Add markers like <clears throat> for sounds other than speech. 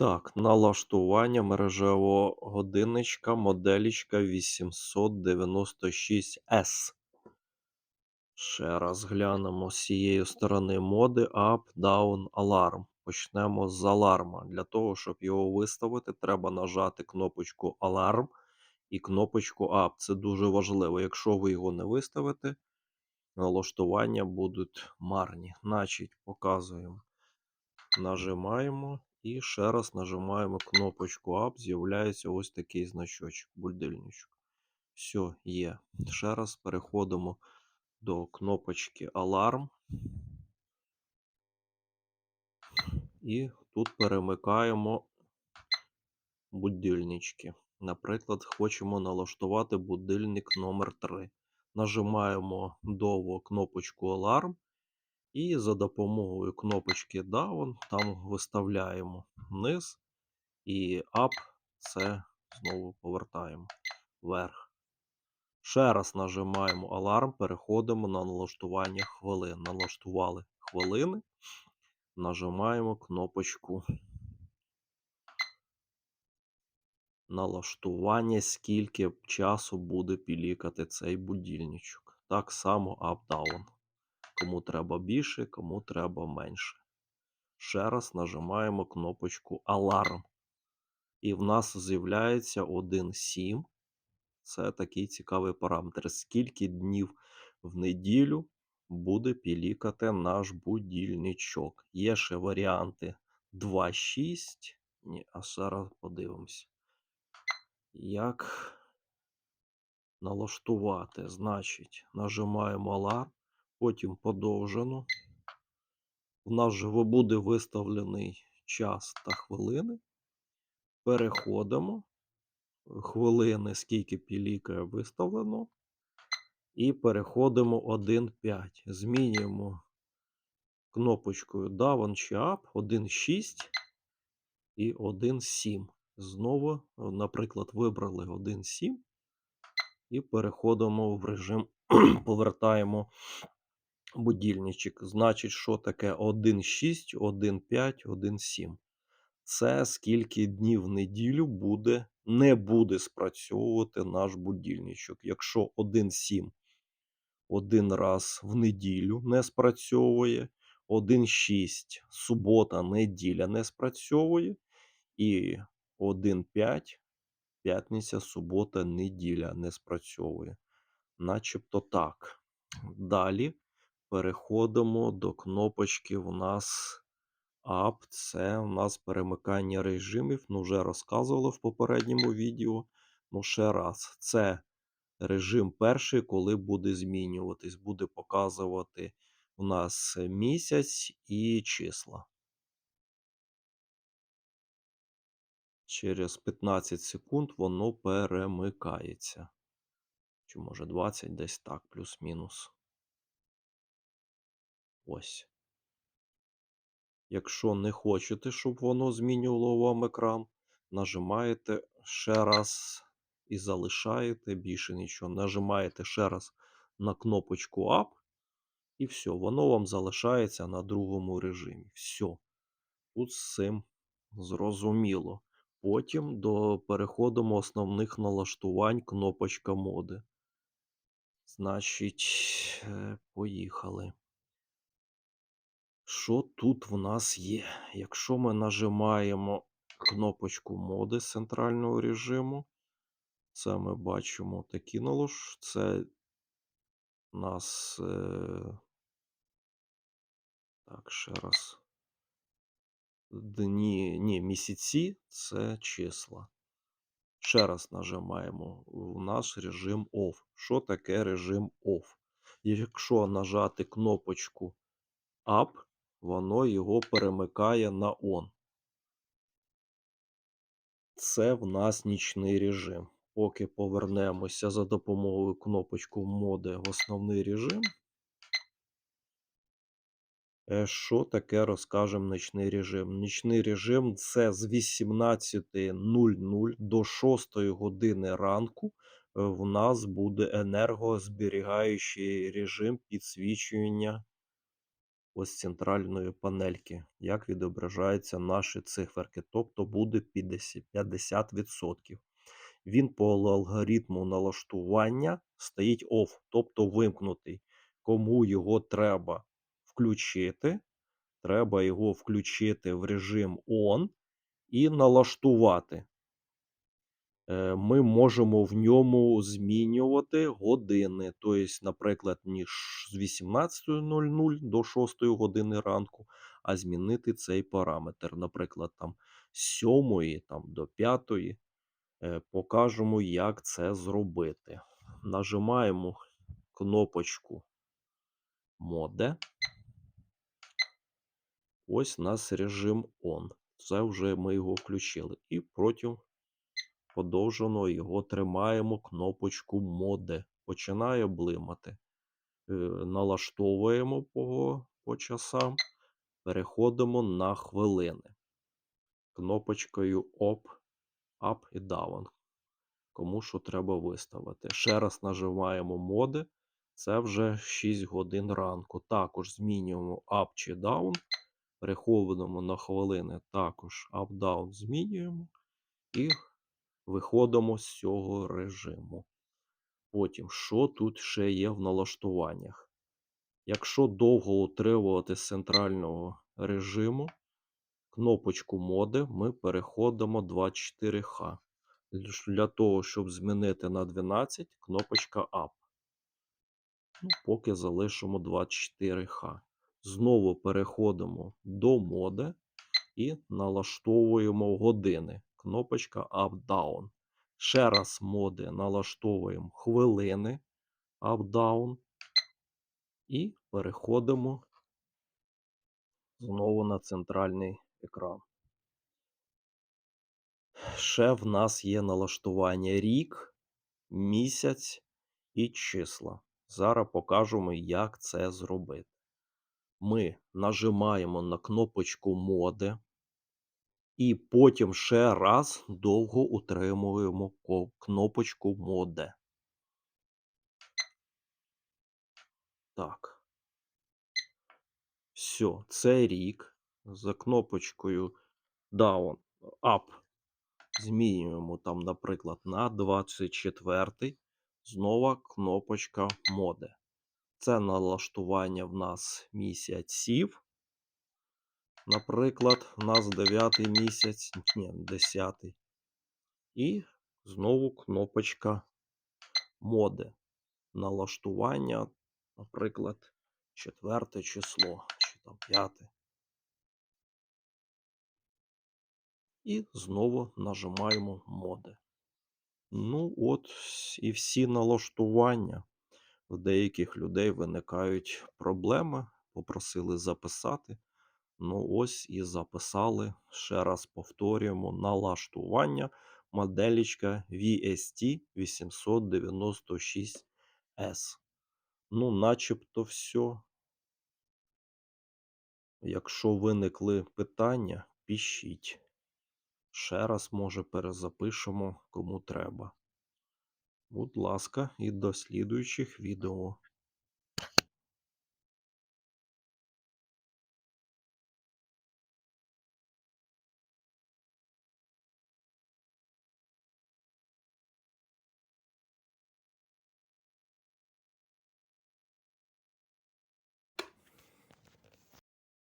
Так, налаштування мережевого годинничка моделічка 896S. Ще раз глянемо з цієї сторони моди Up, Down, Alarm. Почнемо з аларма. Для того, щоб його виставити, треба нажати кнопочку Alarm і кнопочку Up. Це дуже важливо. Якщо ви його не виставите, налаштування будуть марні. Значить, показуємо. Нажимаємо і ще раз нажимаємо кнопочку Up. З'являється ось такий значочок, бульдильничок. Все, є. Ще раз переходимо до кнопочки Alarm. І тут перемикаємо будильнички. Наприклад, хочемо налаштувати будильник номер 3 Нажимаємо довго кнопочку Alarm. І за допомогою кнопочки Down там виставляємо вниз і Up це знову повертаємо вверх. Ще раз нажимаємо аларм, переходимо на налаштування хвилин. Налаштували хвилини, нажимаємо кнопочку налаштування, скільки часу буде пілікати цей будильничок. Так само up-down. Кому треба більше, кому треба менше. Ще раз нажимаємо кнопочку Аларм. І в нас з'являється 1.7. Це такий цікавий параметр. Скільки днів в неділю буде пілікати наш будильничок. Є ще варіанти 2.6. Ні, а зараз подивимося. Як налаштувати? Значить, нажимаємо аларм, потім подовжено. У нас же буде виставлений час та хвилини. Переходимо. Хвилини, скільки пілікає виставлено. І переходимо 1.5. Змінюємо кнопочкою Down чи Up 1.6 і 1.7. Знову, наприклад, вибрали 1.7 і переходимо в режим, <clears throat> повертаємо будильничок. Значить, що таке 1.6, 1.5, 1.7. Це скільки днів в неділю буде, не буде спрацьовувати наш будильничок. Якщо 1.7 один раз в неділю не спрацьовує, 1.6 субота, неділя не спрацьовує, і 1.5 п'ятниця, субота, неділя не спрацьовує. Начебто так. Далі переходимо до кнопочки у нас Up. Це у нас перемикання режимів. Ну, вже розказували в попередньому відео. Ну, ще раз, це режим перший, коли буде змінюватись, буде показувати у нас місяць і числа. Через 15 секунд воно перемикається. Чи може 20 десь так, плюс-мінус. Ось. Якщо не хочете, щоб воно змінювало вам екран, нажимаєте ще раз і залишаєте більше нічого. Нажимаєте ще раз на кнопочку Up, і все, воно вам залишається на другому режимі. Все. Тут з цим зрозуміло. Потім до переходимо основних налаштувань кнопочка моди. Значить, е, поїхали. Що тут в нас є? Якщо ми нажимаємо кнопочку моди з центрального режиму, це ми бачимо такі налож. Це нас. Е... Так, ще раз. Дні, ні, місяці це числа. Ще раз нажимаємо. У нас режим OFF. Що таке режим OFF? Якщо нажати кнопочку Up, воно його перемикає на ON. Це в нас нічний режим. Поки повернемося за допомогою кнопочку моди в основний режим. Е, що таке розкажемо нічний режим? Нічний режим це з 18.00 до 6 години ранку. Е, в нас буде енергозберігаючий режим підсвічування ось центральної панельки, як відображаються наші циферки, тобто буде 50 50%. Він по алгоритму налаштування стоїть OFF, тобто вимкнутий. Кому його треба включити, треба його включити в режим ON і налаштувати. Е, Ми можемо в ньому змінювати години. Тобто, наприклад, ш- з 18.00 до 6 години ранку, а змінити цей параметр. Наприклад, там з 7 там, до 5. Е, Покажемо, як це зробити. Нажимаємо кнопочку моде. Ось у нас режим ON. Це вже ми його включили. І протягом подовженого його тримаємо кнопочку моде. Починає блимати. Е, Налаштовуємо по, по часам. Переходимо на хвилини. Кнопочкою Up, Up і Down. Кому що треба виставити. Ще раз нажимаємо моди. Це вже 6 годин ранку. Також змінюємо Up чи Down. Переходимо на хвилини. Також Up-Down змінюємо. І виходимо з цього режиму. Потім, що тут ще є в налаштуваннях? Якщо довго утримувати з центрального режиму, кнопочку моди ми переходимо 24Х. Для того, щоб змінити на 12, кнопочка Up. Ну, поки залишимо 24Х. Знову переходимо до моди і налаштовуємо години. Кнопочка Up-Down. Ще раз моди налаштовуємо хвилини Up-Down. І переходимо знову на центральний екран. Ще в нас є налаштування рік, місяць і числа. Зараз покажемо, як це зробити. Ми нажимаємо на кнопочку моди і потім ще раз довго утримуємо кнопочку моде. Так. Все, це рік. За кнопочкою Down, Up змінюємо там, наприклад, на 24. Знову кнопочка моди. Це налаштування в нас місяців. Наприклад, у нас 9 місяць, ні, 10. І знову кнопочка моди. Налаштування, наприклад, 4 число, чи там 5. І знову нажимаємо моди. Ну, от і всі налаштування. В деяких людей виникають проблеми, попросили записати. Ну, ось і записали. Ще раз повторюємо налаштування моделічка VST 896S. Ну, начебто все. Якщо виникли питання, пишіть. Ще раз, може, перезапишемо, кому треба. Будь ласка, і до слідуючих відео.